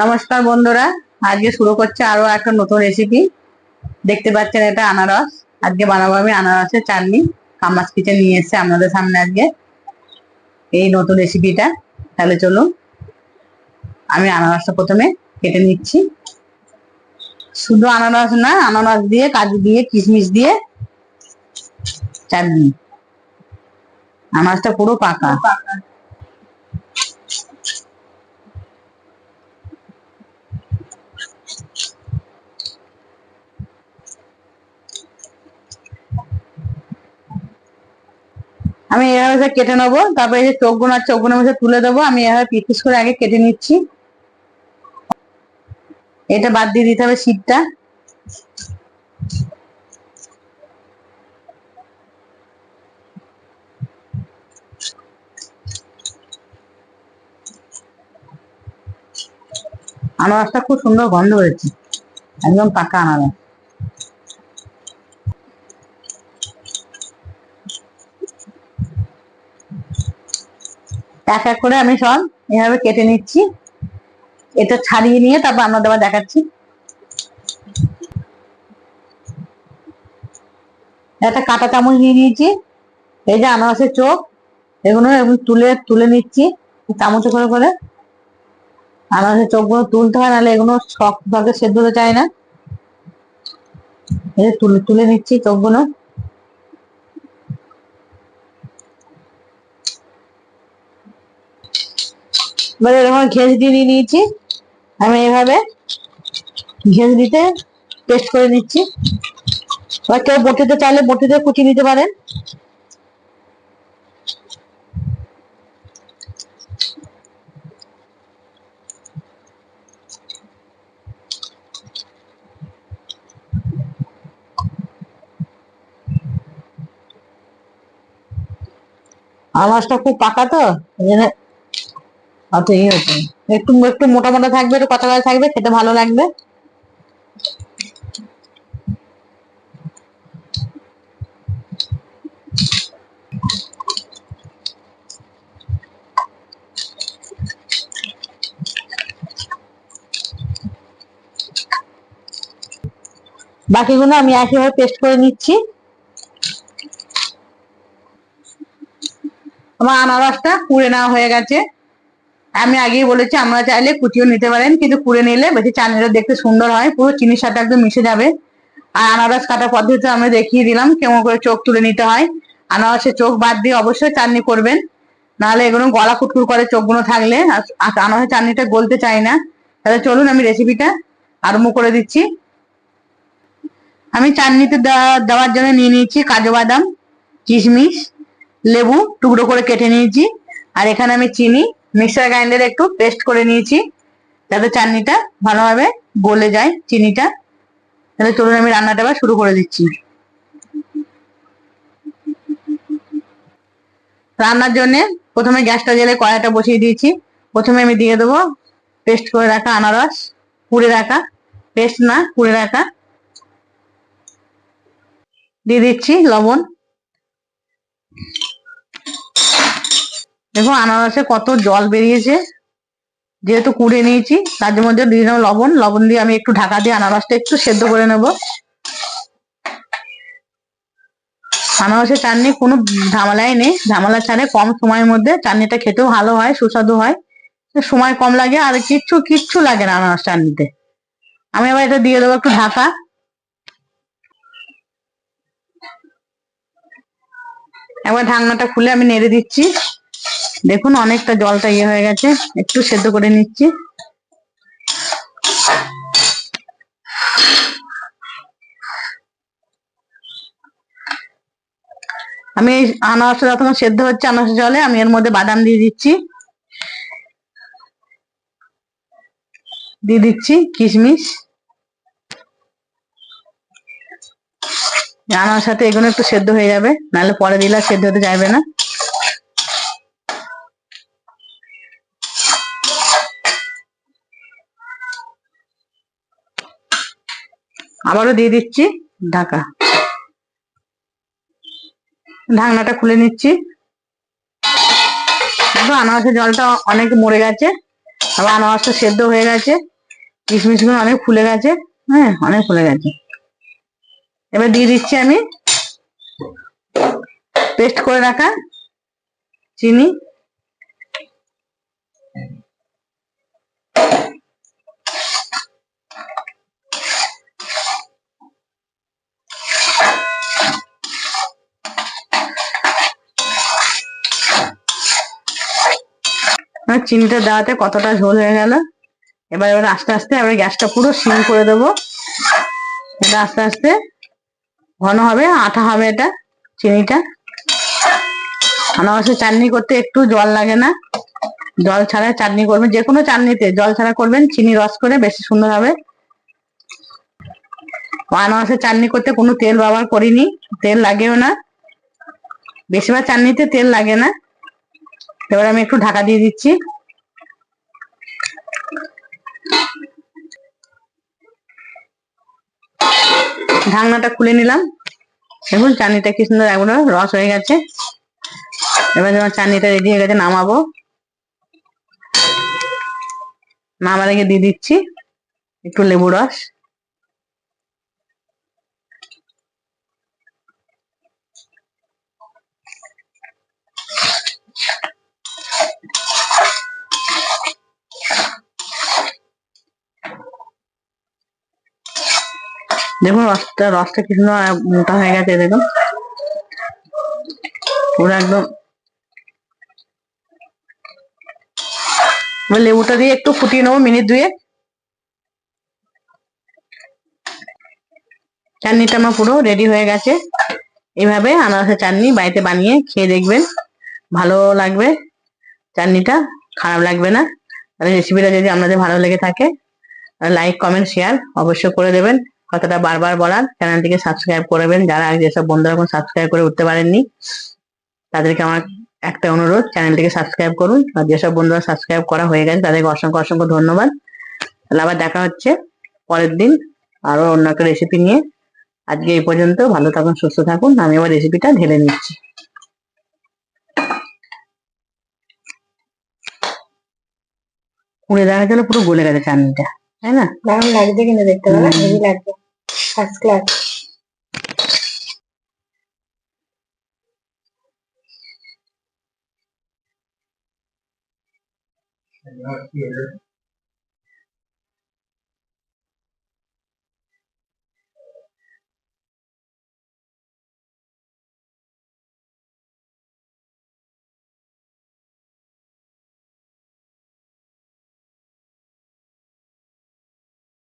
নমস্কার বন্ধুরা, আজকে শুরু করছে আরও একটা নতুন রেসিপি দেখতে পাচ্ছেন এটা আনারস। আজকে বানাবো আমি আনারসের চাটনি। কামাস কিচেন নিয়ে এসেছে আপনাদের সামনে আজকে। এই নতুন রেসিপিটা তাহলে চলুন, আমি আনারসটা প্রথমে কেটে নিচ্ছি। শুধু আনারস না, আনারস দিয়ে, কাজু দিয়ে, কিশমিশ দিয়ে চাটনি। আনারসটা পুরো পাকা। আমি এভাবে কেটে নেব, তারপরে যে চোখগুলো আর চোখগুলো মধ্যে তুলে দেবো, আমি এভাবে পিস করে আগে কেটে নিচ্ছি। এটা বাদ দিয়ে দিতে হবে শীতটা আনারসটা খুব সুন্দর গন্ধ হয়েছে, একদম পাকা আনারস। এক এক করে আমি সব এভাবে কেটে নিচ্ছি। এটা ছাড়িয়ে নিয়ে তারপর আপনাদের আবার দেখাচ্ছি। একটা কাঁটা চামচ নিয়ে নিয়েছি। এই যে আনারসের চোখ, এগুলো তুলে তুলে নিচ্ছি চামচে করে করে। আনারসের চোখগুলো তুলতে হয়, নাহলে এগুলো শক্ত ভাগে সেদ্ধ হতে চায় না। এই তুলে তুলে নিচ্ছি চোখগুলো। এবারে এরকম ঘেঁজ দিয়ে নিয়ে নিয়েছি। আমি এভাবে ঘেঁজ দিতে পেস্ট করে নিচ্ছি। এবার কেউ বটিতে চাইলে বটিতে কুচি নিতে পারেন। আনাজটা খুব পাকা তো অত ইয়ে হচ্ছে। একটু একটু মোটা মোটা থাকবে, একটু কথা থাকবে, খেতে ভালো লাগবে। বাকিগুলো আমি একইভাবে পেস্ট করে নিচ্ছি। আমার আনারসটা কুড়ে নেওয়া হয়ে গেছে। আমি আগেই বলেছি আমরা চাইলে কুচিও নিতে পারেন, কিন্তু কুড়ে নিলে বেশি চাটনিটা দেখতে সুন্দর হয়, পুরো চিনির সাথে একদম মিশে যাবে। আর আনারস কাটা পদ্ধতি আমি দেখিয়ে দিলাম, কেমন করে চোখ তুলে নিতে হয়। আনারসের চোখ বাদ দিয়ে অবশ্যই চাটনি করবেন, নাহলে এগুলো গলা কুটকুর করে চোখগুলো থাকলে আনারসের চাটনিটা গলতে চাই না। তাহলে চলুন আমি রেসিপিটা আরম্ভ করে দিচ্ছি। আমি চাটনিতে দেওয়া- দেওয়ার জন্য নিয়ে নিয়েছি কাজু বাদাম, কিশমিশ, লেবু, টুকরো করে কেটে নিয়েছি। আর এখানে আমি চিনি মিক্সার গ্রাইন্ডারে একটু পেস্ট করে নিয়েছি। যাতে চাটনিটা ভালোভাবে গলে যায় চিনিটা। তাহলে চলুন আমি রান্নাটা আবার শুরু করে দিচ্ছি। রান্নার জন্য প্রথমে গ্যাসটা জেলে কড়াইটা বসিয়ে দিয়েছি। প্রথমে আমি দিয়ে দেবো পেস্ট করে রাখা আনারস কুড়ে রাখা পেস্ট না কুড়ে রাখা। দিয়ে দিচ্ছি লবণ। দেখো আনারসে কত জল বেরিয়েছে। যেহেতু কুড়ে নিয়েছি, তার মধ্যে দিয়ে দিলাম লবণ। লবণ দিয়ে আমি একটু ঢাকা দিয়ে আনারসটা একটু সেদ্ধ করে নেব। আনারসের চাটনি কোনো ঝামেলাই নেই। ঝামেলা ছাড়ে কম সময়ের মধ্যে চাটনিটা খেতেও ভালো হয়, সুস্বাদু হয়। সময় কম লাগে আর কিচ্ছু কিচ্ছু লাগে না আনারস চাটনিতে। আমি আবার এটা দিয়ে দেবো একটু ঢাকা। একবার ঢাকনাটা খুলে আমি নেড়ে দিচ্ছি। দেখুন, অনেকটা জলটা ইয়ে হয়ে গেছে। একটু সেদ্ধ করে নিচ্ছি। আমি এই আনারসটা যখন সেদ্ধ হচ্ছে আনারস জলে, আমি এর মধ্যে বাদাম দিয়ে দিচ্ছি। দিয়ে দিচ্ছি কিশমিশ। আনার সাথে এগুলো একটু সেদ্ধ হয়ে যাবে, নাহলে পরে দিলে সেদ্ধ হতে চাইবে না। আবারও দিয়ে দিচ্ছি ঢাকা। ঢাকনাটা খুলে নিচ্ছি। আনারসের জলটা অনেক মরে গেছে। আবার আনারসটা সেদ্ধ হয়ে গেছে। কিশমিশগুলো অনেক ফুলে গেছে। হ্যাঁ অনেক ফুলে গেছে। এবার দিয়ে দিচ্ছি আমি পেস্ট করে রাখা চিনি। আর চিনিটা দেওয়াতে কতটা ঝোল হয়ে গেল? এবার এবার আস্তে আস্তে এবার গ্যাসটা পুরো সিম করে দেবো। এটা আস্তে আস্তে ঘন হবে, আঠা হবে এটা চিনিটা। আনারসের চাটনি করতে একটু জল লাগে না। জল ছাড়া চাটনি করবেন যে কোনো চাটনিতে জল ছাড়া করবেন, চিনি রস করে বেশি সুন্দর হবে। আনারসের চাটনি করতে কোনো তেল ব্যবহার করিনি, তেল লাগেও না। বেশিরভাগ চাটনিতে তেল লাগে না। এবার আমি একটু ঢাকা দিয়ে দিচ্ছি। ঢাকনাটা খুলে নিলাম। দেখুন, চাটনিটা কি সুন্দর একবার রস হয়ে গেছে। এবার যখন চাটনিটা রেডি হয়ে গেছে, নামাবো। নামার আগে দিয়ে দিচ্ছি একটু লেবু রস। দেখুন রসটা রসটা কি সুন্দর মোটা হয়ে গেছে, দেখুন। পুরো একদম লেবুটা দিয়ে একটু ফুটিয়ে নেব, মিনিট দুয়ে চাটনিটা আমার পুরো রেডি হয়ে গেছে। এইভাবে আনারসের চাটনি বাড়িতে বানিয়ে খেয়ে দেখবেন। ভালো লাগবে চাটনিটা, খারাপ লাগবে না। রেসিপিটা যদি আপনাদের ভালো লেগে থাকে লাইক কমেন্ট শেয়ার অবশ্যই করে দেবেন। কথাটা বারবার বলার। চ্যানেলটিকে সাবস্ক্রাইব করবেন। যারা যেসব বন্ধুরা এখন সাবস্ক্রাইব করে উঠতে পারেননি, তাদেরকে আমার একটা অনুরোধ, চ্যানেলটিকে সাবস্ক্রাইব করুন। আর যেসব বন্ধুরা সাবস্ক্রাইব করা হয়ে গেছে, তাদেরকে অসংখ্য অসংখ্য ধন্যবাদ। তাহলে আবার দেখা হচ্ছে পরের দিন আরও অন্য একটা রেসিপি নিয়ে। আজকে এই পর্যন্ত, ভালো থাকুন, সুস্থ থাকুন। আমি আবার রেসিপিটা ঢেলে নিচ্ছি। পুড়ে দেখা গেলে, পুরো গলে গেছে চাটনিটা। তাই না দারুণ লাগছে কিন্তু দেখতে পাবে হেভি লাগছে ফার্স্ট ক্লাস Yeah.